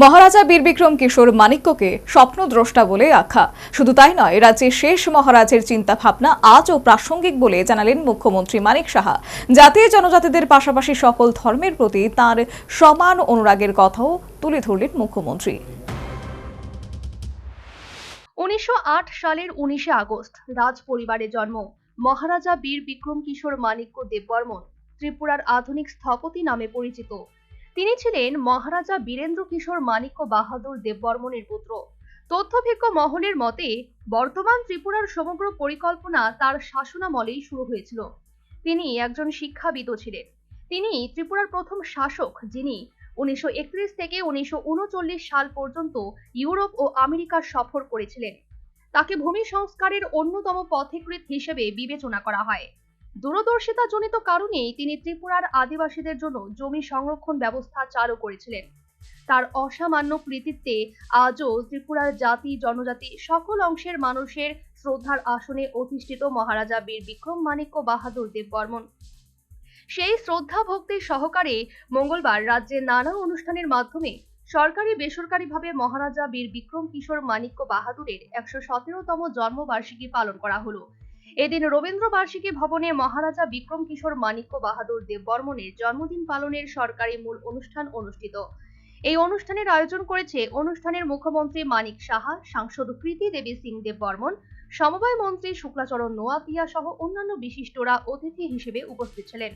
মহারাজা বীরবিক্রম কিশোর মানিক্যকে স্বপ্নদ্রষ্টা বলে আখ্যা। শুধু তাই নয়, রাজ্যের শেষ মহারাজের চিন্তা ভাবনা আজও প্রাসঙ্গিক বলে জানালেন মুখ্যমন্ত্রী মানিক সাহা। জাতি জনজাতিদের পাশাপাশি সকল ধর্মের প্রতি তার সমান অনুরাগের কথাও তুলে ধরলেন মুখ্যমন্ত্রী। উনিশশো আট সালের উনিশে আগস্ট রাজ পরিবারে জন্ম মহারাজা বীর বিক্রম কিশোর মাণিক্য দেববর্মন, ত্রিপুরার আধুনিক স্থপতি নামে পরিচিত। তিনি ছিলেন মহারাজা বীরেন্দ্র কিশোর মানিক্য বাহাদুর দেববর্মনের পুত্র। তথ্যভিজ্ঞ মহলের মতে, বর্তমান ত্রিপুরার সমগ্র পরিকল্পনা তার শাসনামলেই শুরু হয়েছিল। তিনি একজন শিক্ষাবিদ ছিলেন। তিনি ত্রিপুরার প্রথম শাসক, যিনি উনিশশো একত্রিশ থেকে উনিশশো উনচল্লিশ সাল পর্যন্ত ইউরোপ ও আমেরিকা সফর করেছিলেন। তাকে ভূমি সংস্কারের অন্যতম পথিকৃৎ হিসেবে বিবেচনা করা হয়। দূরদর্শিতা জনিত কারণেই তিনি ত্রিপুরার আদিবাসীদের জন্য জমি সংরক্ষণ ব্যবস্থা চালু করেছিলেন। তার অসামান্য কৃতিত্বে আজও ত্রিপুরার জাতি, জনজাতি, সকল অংশের মানুষের শ্রদ্ধার আসনে অধিষ্ঠিত মহারাজা বীর বিক্রম মাণিক্য বাহাদুর দেববর্মন সেই শ্রদ্ধা ভক্তি সহকারে মঙ্গলবার রাজ্যের নানা অনুষ্ঠানের মাধ্যমে সরকারি বেসরকারিভাবে মহারাজা বীর বিক্রম কিশোর মাণিক্য বাহাদুরের একশো সতেরোতম জন্মবার্ষিকী পালন করা হলো। এদিন রবীন্দ্র বার্ষিকী ভবনে মহারাজা বিক্রম কিশোর মাণিক্য বাহাদুর দেববর্মনের জন্মদিন পালনের সরকারি মূল অনুষ্ঠান অনুষ্ঠিত। এই অনুষ্ঠানের আয়োজন করেছে অনুষ্ঠানের মুখ্যমন্ত্রী মানিক সাহা, সাংসদ প্রীতি দেবী সিং দেববর্মন সমবায় মন্ত্রী শুক্লাচরণ নোয়াতিয়া সহ অন্যান্য বিশিষ্টরা অতিথি হিসেবে উপস্থিত ছিলেন।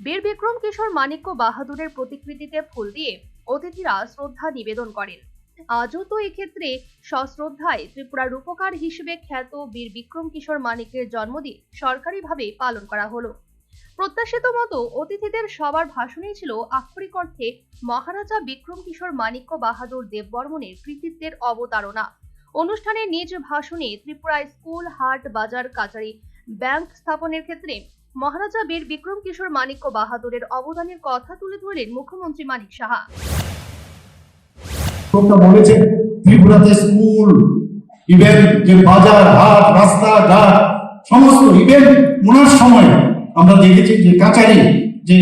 বীর বিক্রম কিশোর মাণিক্য বাহাদুরের প্রতিকৃতিতে ফুল দিয়ে অতিথিরা শ্রদ্ধা নিবেদন করেন। আজও তো এক্ষেত্রে সশ্রদ্ধায় ত্রিপুরার রূপকার হিসেবে খ্যাত বীর বিক্রম কিশোর মানিকের জন্মদিন সরকারিভাবে পালন করা হলো। প্রত্যাশিত মতো অতিথিদের সবার ভাষণেই ছিল আক্ষরিক অর্থে মহারাজা বিক্রম কিশোর মাণিক্য বাহাদুর দেববর্মনের কৃতিত্বের অবতারণা। অনুষ্ঠানে নিজ ভাষণে ত্রিপুরায় স্কুল, হাট, বাজার, কাচারি, ব্যাংক স্থাপনের ক্ষেত্রে মহারাজা বীর বিক্রম কিশোর মাণিক্য বাহাদুরের অবদানের কথা তুলে ধরলেন মুখ্যমন্ত্রী মানিক সাহা। লোকটা বলেছেন, ত্রিপুরাতে স্কুল, ইভেন যে বাজার, হাট, রাস্তা, ঘাট, সমস্ত ইভেন ওনার সময় আমরা দেখেছি যে কাচারি যে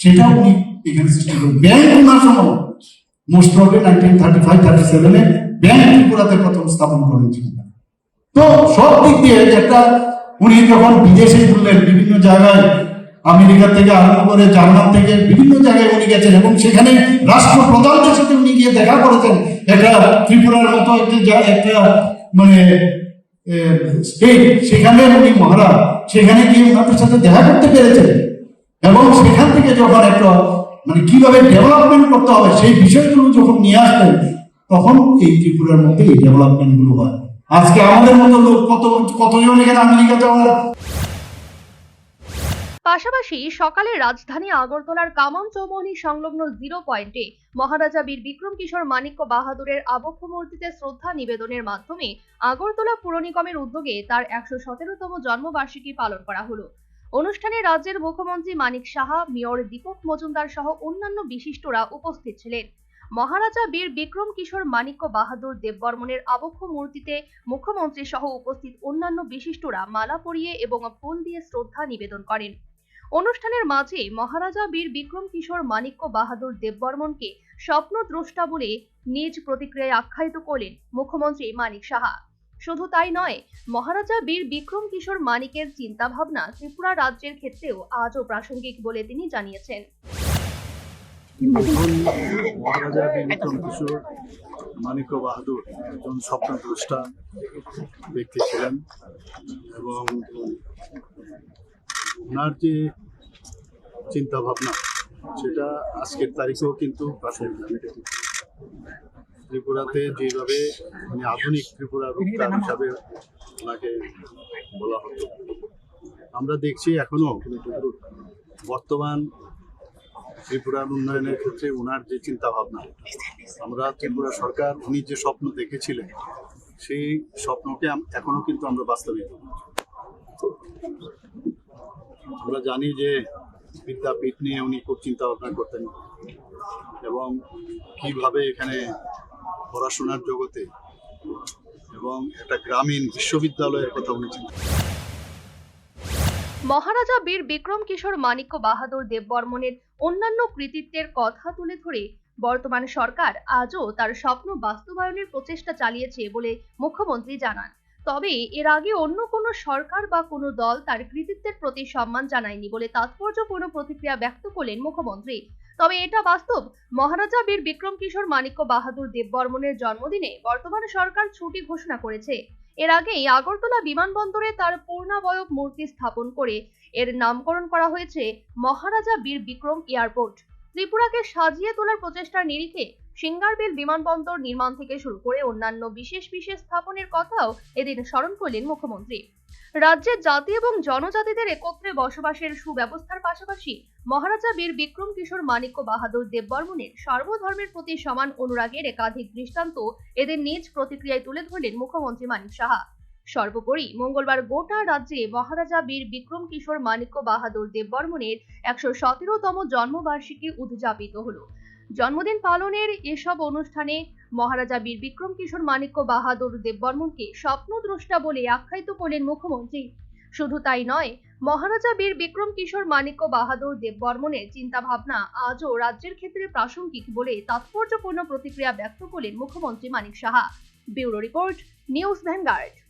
সেটা উনি এখানে সৃষ্টি করেন। ব্যাংক ওনার সময় most probably nineteen thirty five thirty সেভেনে ব্যাংক ত্রিপুরাতে প্রথম স্থাপন করেছিলেন তো সব দিক দিয়ে একটা উনি যখন বিদেশে ঘুরলেন, বিভিন্ন জায়গায় আমেরিকা থেকে আরম্ভ করে জার্মান থেকে বিভিন্ন জায়গায় উনি গেছেন এবং সেখানে রাষ্ট্রপ্রধানদের সাথে উনি গিয়ে দেখা করেছেন। একটা ত্রিপুরার মতো একটা একটা মানে স্টেট সেখানে উনি মহারাজ, সেখানে গিয়ে ওনাদের সাথে দেখা করতে পেরেছেন। এবং সেখান থেকে যখন একটা মানে কীভাবে ডেভেলপমেন্ট করতে হবে সেই বিষয়গুলো যখন নিয়ে আসলেন, তখন এই ত্রিপুরার মধ্যে এই ডেভেলপমেন্টগুলো হয়। আজকে আমাদের মতো লোক কত, কতজন এখানে আমেরিকা যাওয়ার? পাশাপাশি সকালে রাজধানী আগরতলার কামন চৌমনি সংলগ্ন জিরো পয়েন্টে মহারাজা বীর বিক্রম কিশোর মাণিক্য বাহাদুরের আবক্ষ মূর্তিতে শ্রদ্ধা নিবেদনের মাধ্যমে আগরতলা পুর নিগমের উদ্যোগে তার একশো সতেরোতম জন্মবার্ষিকী পালন করা হলো। অনুষ্ঠানে রাজ্যের মুখ্যমন্ত্রী মানিক সাহা, মেয়র দীপক মজুমদার সহ অন্যান্য বিশিষ্টরা উপস্থিত ছিলেন। মহারাজা বীর বিক্রম কিশোর মাণিক্য বাহাদুর দেববর্মনের আবক্ষ মূর্তিতে মুখ্যমন্ত্রী সহ উপস্থিত অন্যান্য বিশিষ্টরা মালা পরিয়ে এবং ফুল দিয়ে শ্রদ্ধা নিবেদন করেন। অনুষ্ঠানের মাঝে মহারাজা বীর বিক্রম কিশোর মাণিক্য বাহাদুর দেববর্মনকে স্বপ্নদ্রষ্টা বলে নিজ প্রতিক্রিয়ায় আখ্যায়িত করলেন মুখ্যমন্ত্রী মানিক সাহা। শুধু তাই নয়, মহারাজা বীর বিক্রম কিশোর মানিকের চিন্তাভাবনা ত্রিপুরা রাজ্যের ক্ষেত্রেও আজও প্রাসঙ্গিক বলে তিনি জানিয়েছেন। মহারাজা বীর বিক্রম কিশোর মানিক্য বাহাদুর একজন স্বপ্নদ্রষ্টা ব্যক্তি ছিলেন এবং ওনার যে চিন্তা ভাবনা সেটা আজকের তারিখেও কিন্তু ত্রিপুরাতে যেভাবে মানে আধুনিক ত্রিপুরা রূপকার হিসাবে ওনাকে বলা হতো, আমরা দেখছি এখনও বর্তমান ত্রিপুরার উন্নয়নের ক্ষেত্রে ওনার যে চিন্তা ভাবনা আমরা ত্রিপুরা সরকার উনি যে স্বপ্ন দেখেছিলেন, সেই স্বপ্নকে আম- এখনও কিন্তু আমরা বাস্তবিত আমরা জানি যে বিদ্যাপীঠ নিয়ে উনি খুব চিন্তা ভাবনা করতেন এবং কীভাবে এখানে পড়াশোনার জগতে এবং একটা গ্রামীণ বিশ্ববিদ্যালয়ের কথা উনি চিন্তা মহারাজা বীর বিক্রম কিশোর মাণিক্য বাহাদুর দেববর্মনের অন্যান্য কৃতিত্বের কথা তুলে ধরে বর্তমান সরকার আজও তার স্বপ্ন বাস্তবায়নের প্রচেষ্টা চালিয়েছে বলে মুখ্যমন্ত্রী জানান। তবে এর আগে অন্য কোনো সরকার বা কোনো দল তার কৃতিত্বের প্রতি সম্মান জানায়নি বলে তাৎপর্যপূর্ণ প্রতিক্রিয়া ব্যক্ত করলেন মুখ্যমন্ত্রী। তবে এটা বাস্তব, মহারাজা বীর বিক্রম কিশোর মাণিক্য বাহাদুর দেববর্মনের জন্মদিনে বর্তমান সরকার ছুটি ঘোষণা করেছে। এর আগেই আগরতলা বিমানবন্দরে তার পূর্ণাবয়ব মূর্তি স্থাপন করে এর নামকরণ করা হয়েছে মহারাজা বীর বিক্রম এয়ারপোর্ট। ত্রিপুরাকে সাজিয়ে তোলার প্রচেষ্টার নিরিখে সিঙ্গারবিল বিমানবন্দর নির্মাণ থেকে শুরু করে অন্যান্য বিশেষ বিশেষ স্থাপনের কথাও এদিন স্মরণ করলেন মুখ্যমন্ত্রী। রাজ্যের জাতি এবং জনজাতিদের একত্রে বসবাসের সুব্যবস্থার পাশাপাশি মহারাজা বীর বিক্রম কিশোর মাণিক্য বাহাদুর দেববর্মনের সর্বধর্মের প্রতি সমান অনুরাগের একাধিক দৃষ্টান্ত এদের নিজ প্রতিক্রিয়ায় তুলে ধরলেন মুখ্যমন্ত্রী মানিক সাহা। সর্বোপরি মঙ্গলবার গোটা রাজ্যে মহারাজা বীর বিক্রম কিশোর মাণিক্য বাহাদুর দেববর্মনের একশো সতেরোতম জন্মবার্ষিকী উদযাপিত হলো। জন্মদিন পালনের এসব অনুষ্ঠানে মহারাজা বীর বিক্রম কিশোর মাণিক্য বাহাদুর দেববর্মনকে স্বপ্নদ্রষ্টা বলে আখ্যায়িত করলেন মুখ্যমন্ত্রী। শুধু তাই নয়, মহারাজা বীর বিক্রম কিশোর মাণিক্য বাহাদুর দেববর্মনের চিন্তা ভাবনা আজও রাজ্যের ক্ষেত্রে প্রাসঙ্গিক বলে তাৎপর্যপূর্ণ প্রতিক্রিয়া ব্যক্ত করলেন মুখ্যমন্ত্রী Manik Saha. Bureau report, news Vanguard.